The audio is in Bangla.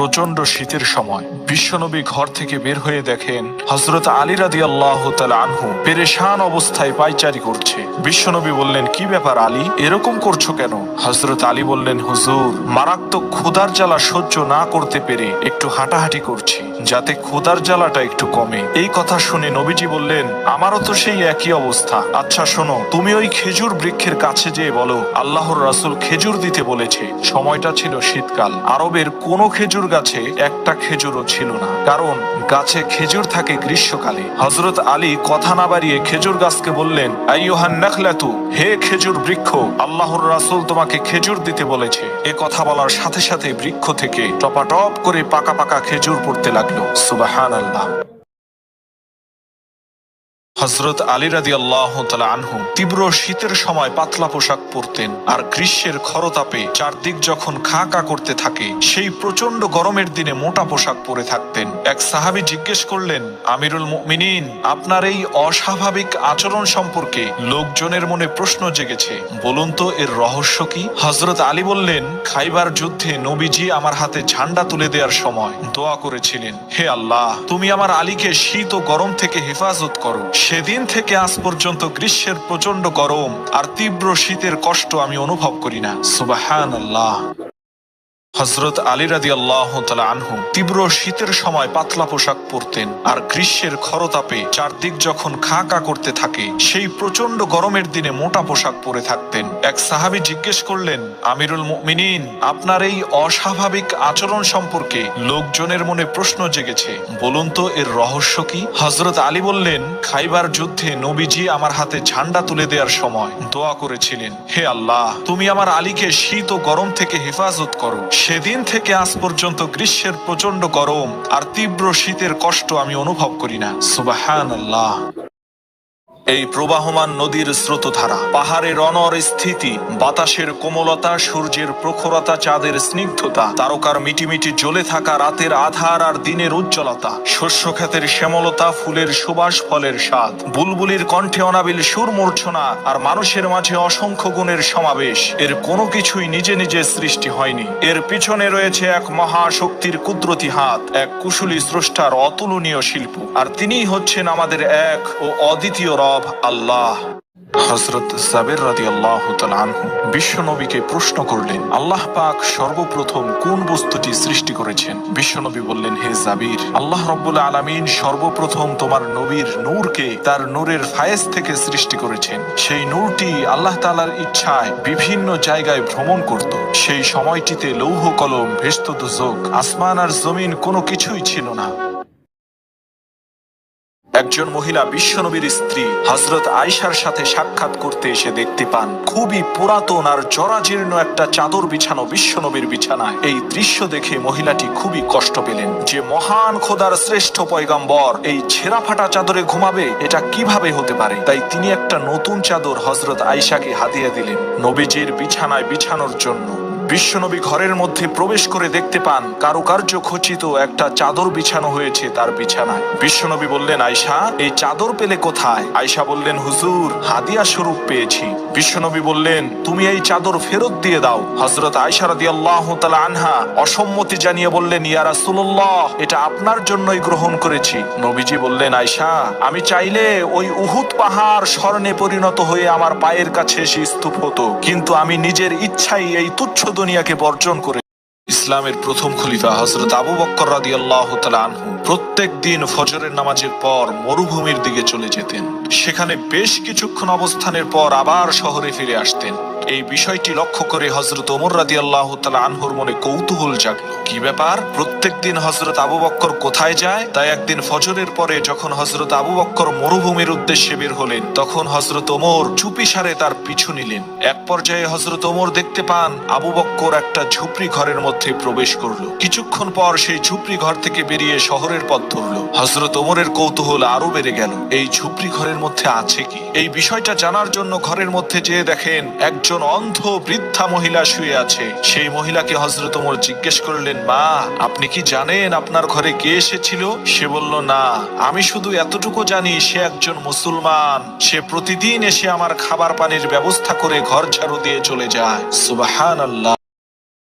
প্রচণ্ড শীতের সময় বিশ্বনবী ঘর থেকে বের হয়ে দেখেন হজরত আলী রাদি আল্লাহ আনহু পেরেশান অবস্থায় পাইচারি করছে। বিশ্বনবী বললেন, কি ব্যাপার আলী? এরকম করছ কেন? হজরত আলী বললেন, হুজুর, মারাত্মক ক্ষুধার জ্বালা সহ্য না করতে পেরে একটু হাঁটাহাঁটি করছি। যাতে ক্ষুধার জ্বালাটা একটু কমে। এই কথা শুনে নবীজি বললেন, আমারও তো সেই একই অবস্থা। আচ্ছা শোনো, তুমি ওই খেজুর বৃক্ষের কাছে যেয়ে বলো, আল্লাহর রাসুল খেজুর দিতে বলেছে, সময়টা ছিল শীতকাল। আরবের কোনো খেজুর গাছে একটা খেজুরও ছিল না। কারণ, গাছে খেজুর থাকে গ্রীষ্মকালে। হজরত আলী কথা না বাড়িয়ে খেজুর গাছকে বললেন, আইয়ুহান নাখলাতু, হে খেজুর বৃক্ষ, আল্লাহর রাসুল তোমাকে খেজুর দিতে বলেছে। এ কথা বলার সাথে সাথে বৃক্ষ থেকে টপাটপ করে পাকা পাকা খেজুর পড়তে লাগল সুবাহান আল্লাহ হজরত আলী রাদি আল্লাহ আনহু তীব্র শীতের সময় পাতলা পোশাক পরতেন আর গ্রীষ্মের খরতাপে চারদিক যখন খা কা করতে থাকে, সেই প্রচণ্ড গরমের দিনে মোটা পোশাক পরে থাকতেন। এক সাহাবী জিজ্ঞেস করলেন, আমিরুল মুমিনিন, আপনার এই অস্বাভাবিক আচরণ সম্পর্কে লোকজনের মনে প্রশ্ন জেগেছে। বলুন তো, এর রহস্য কি? হজরত আলী বললেন, খাইবার যুদ্ধে নবীজি আমার হাতে ঝান্ডা তুলে দেওয়ার সময় দোয়া করেছিলেন, হে আল্লাহ, তুমি আমার আলীকে শীত ও গরম থেকে হেফাজত করো। সেদিন থেকে আজ পর্যন্ত গ্রীষ্মের প্রচণ্ড গরম আর তীব্র শীতের কষ্ট আমি অনুভব করি না। সুবাহান আল্লাহ হজরত আলী রাদি আল্লাহ আনহু তীব্র শীতের সময় পাতলা পোশাক পরতেন আর গ্রীষ্মের খরতাপে চারদিক যখন খা কা করতে থাকে, সেই প্রচণ্ড গরমের দিনে মোটা পোশাক পরে থাকতেন। এক সাহাবী জিজ্ঞেস করলেন, আমিরুল মুমিনিন, আপনার এই অস্বাভাবিক আচরণ সম্পর্কে লোকজনের মনে প্রশ্ন জেগেছে। বলুন তো, এর রহস্য কি? হজরত আলী বললেন, খাইবার যুদ্ধে নবীজি আমার হাতে ঝান্ডা তুলে দেওয়ার সময় দোয়া করেছিলেন, হে আল্লাহ, তুমি আমার আলীকে শীত ও গরম থেকে হেফাজত করো। সেদিন থেকে আজ পর্যন্ত গ্রীষ্মের প্রচণ্ড গরম আর তীব্র শীতের কষ্ট আমি অনুভব করি না। সুবাহান আল্লাহ এই প্রবাহমান নদীর স্রোতধারা। পাহাড়ের অনর স্থিতি, বাতাসের কোমলতা, সূর্যের প্রখরতা, চাঁদের স্নিগ্ধতা, তারকার মিটিমিটি জ্বলে থাকা রাতের আধার আর দিনের উজ্জ্বলতা শস্য ক্ষেতের শ্যামলতা, ফুলের সুবাস, ফলের স্বাদ, বুলবুলির কণ্ঠে অনাবিল সুর মূর্ছনা আর মানুষের মাঝে অসংখ্য গুণের সমাবেশ, এর কোনো কিছুই নিজে নিজে সৃষ্টি হয়নি। এর পিছনে রয়েছে এক মহাশক্তির কুদরতি হাত, এক কুশলী স্রষ্টার অতুলনীয় শিল্প, আর তিনিই হচ্ছেন আমাদের এক ও অদ্বিতীয় রব। আল্লাহ। হজরত আল্লাহ বিশ্ব নবীকে প্রশ্ন করলেন, আল্লাহ পাক সর্বপ্রথম কোন বস্তুটি সৃষ্টি করেছেন? বললেন, হে জাবির, আল্লাহ সর্বপ্রথম তোমার নবীর নূরকে তার নূরের ফায়েজ থেকে সৃষ্টি করেছেন। সেই নূরটি আল্লাহ তালার ইচ্ছায় বিভিন্ন জায়গায় ভ্রমণ করত। সেই সময়টিতে লৌহ কলম ভেস্ত দুজক আসমান আর জমিন কোনো কিছুই ছিল না। একজন মহিলা বিশ্বনবীর স্ত্রী হজরত আয়সার সাথে সাক্ষাৎ করতে এসে দেখতে পান, খুবই পুরাতন আর জরাজীর্ণ একটা চাদর বিছানো বিশ্বনবীর বিছানায় এই দৃশ্য দেখে মহিলাটি খুবই কষ্ট পেলেন। যে মহান খোদার শ্রেষ্ঠ পয়গাম্বর এই ছেঁড়া ফাটা চাদরে ঘুমাবে, এটা কীভাবে হতে পারে? তাই তিনি একটা নতুন চাদর হজরত আয়সাকে হাতিয়ে দিলেন নবীজির বিছানায় বিছানোর জন্য। বিশ্বনবী ঘরের মধ্যে প্রবেশ করে দেখতে পান কারুকার্য খচিত একটা চাদর বিছানো হয়েছে তার বিছানায়। বিশ্বনবী বললেন আয়সা এই চাদর পেলে কোথায়? আয়সা বললেন, হুজুর, হাদিয়া স্বরূপ পেয়েছি। বিশ্বনবী বললেন, তুমি এই চাদর ফেরত দিয়ে দাও। হজরত আয়সা রাদি আল্লাহ আনহা অসম্মতি জানিয়ে বললেন, ইয়া রাসূলুল্লাহ, এটা আপনার জন্যই গ্রহণ করেছি। নবীজি বললেন আয়সা আমি চাইলে ওই উহুদ পাহাড় স্বর্ণে পরিণত হয়ে আমার পায়ের কাছে এসে স্তূপ হতো, কিন্তু আমি নিজের ইচ্ছাই এই তুচ্ছ দুনিয়াকে বর্জন করে ইসলামের প্রথম খলিফা হজরত আবু বক্কর রাদি আল্লাহ প্রত্যেক দিন ফজরের নামাজের পর মরুভূমির দিকে চলে যেতেন। সেখানে বেশ কিছুক্ষণ অবস্থানের পর আবার শহরে ফিরে আসতেন। এই বিষয়টি লক্ষ্য করে হজরত ওমর রাদি আল্লাহ আনহুর মনে কৌতূহল জাগলো। কি ব্যাপার? প্রত্যেক দিন হজরত আবু বক্কর কোথায় যায়? তাই একদিন ফজরের পরে যখন হজরত আবু বক্কর মরুভূমির উদ্দেশ্যে বের হলেন, তখন হজরত ওমর চুপি সারে তার পিছু নিলেন। এক পর্যায়ে হজরত ওমর দেখতে পান আবু বক্কর একটা ঝুপড়ি ঘরের মধ্যে প্রবেশ করল। কিছুক্ষণ পর সেই ঝুপড়ি ঘর থেকে বেরিয়ে শহরের পথ ধরলো। হজরত ওমরের কৌতূহল আরও বেড়ে গেল। এই ঝুপড়ি ঘরের মধ্যে আছে কি? এই বিষয়টা জানার জন্য ঘরের মধ্যে যেয়ে দেখেন একজন অন্ধ বৃদ্ধা মহিলা শুয়ে আছে। সেই মহিলাকে হজরত ওমর জিজ্ঞেস করলেন মা, আপনি কি জানেন আপনার ঘরে কে এসেছিল? সে বলল, না, আমি শুধু এতটুকু জানি সে একজন মুসলমান। সে প্রতিদিন এসে আমার খাবার পানির ব্যবস্থা করে ঘর ঝাড়ু দিয়ে চলে যায়। সুবাহান আল্লাহ